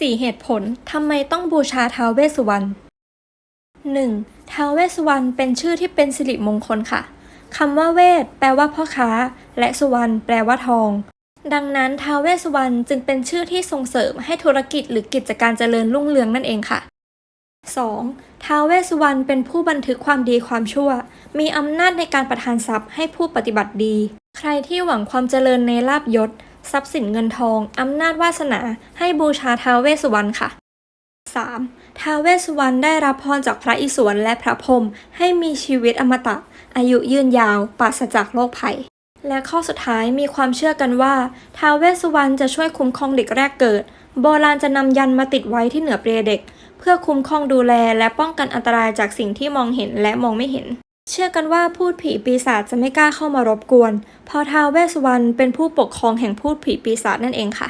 4 เหตุผลทำไมต้องบูชาท้าวเวสสุวรรณ 1. ท้าวเวสสุวรรณเป็นชื่อที่เป็นสิริมงคลค่ะคำว่าเวทแปลว่าพ่อค้า และสุวรรณแปลว่าทอง ดังนั้นท้าวเวสสุวรรณจึงเป็นชื่อที่ส่งเสริมให้ธุรกิจหรือกิจการเจริญรุ่งเรืองนั่นเองค่ะ 2. ท้าวเวสสุวรรณเป็นผู้บันทึกความดีความชั่ว มีอำนาจในการประทานทรัพย์ให้ผู้ปฏิบัติดี ใครที่หวังความเจริญในลาบยศ ทรัพย์สินเงินทองอำนาจวาสนา ให้บูชาท้าวเวสสุวรรณค่ะ 3. ท้าวเวสสุวรรณได้รับพรจากพระอิศวรและพระพรหมให้มีชีวิตอมตะ อายุยืนยาวปราศจากโรคภัย และข้อสุดท้ายมีความเชื่อกันว่าท้าวเวสสุวรรณจะช่วยคุ้มครองเด็กแรกเกิด โบราณจะนำยันมาติดไว้ที่เหนือเปลเด็ก เพื่อคุ้มครองดูแลและป้องกันอันตรายจากสิ่งที่มองเห็นและมองไม่เห็น เชื่อกันว่าพูดผีปีศาจจะไม่กล้าเข้ามารบกวน เพราะท้าวเวสสุวรรณเป็นผู้ปกครองแห่งพูดผีปีศาจนั่นเองค่ะ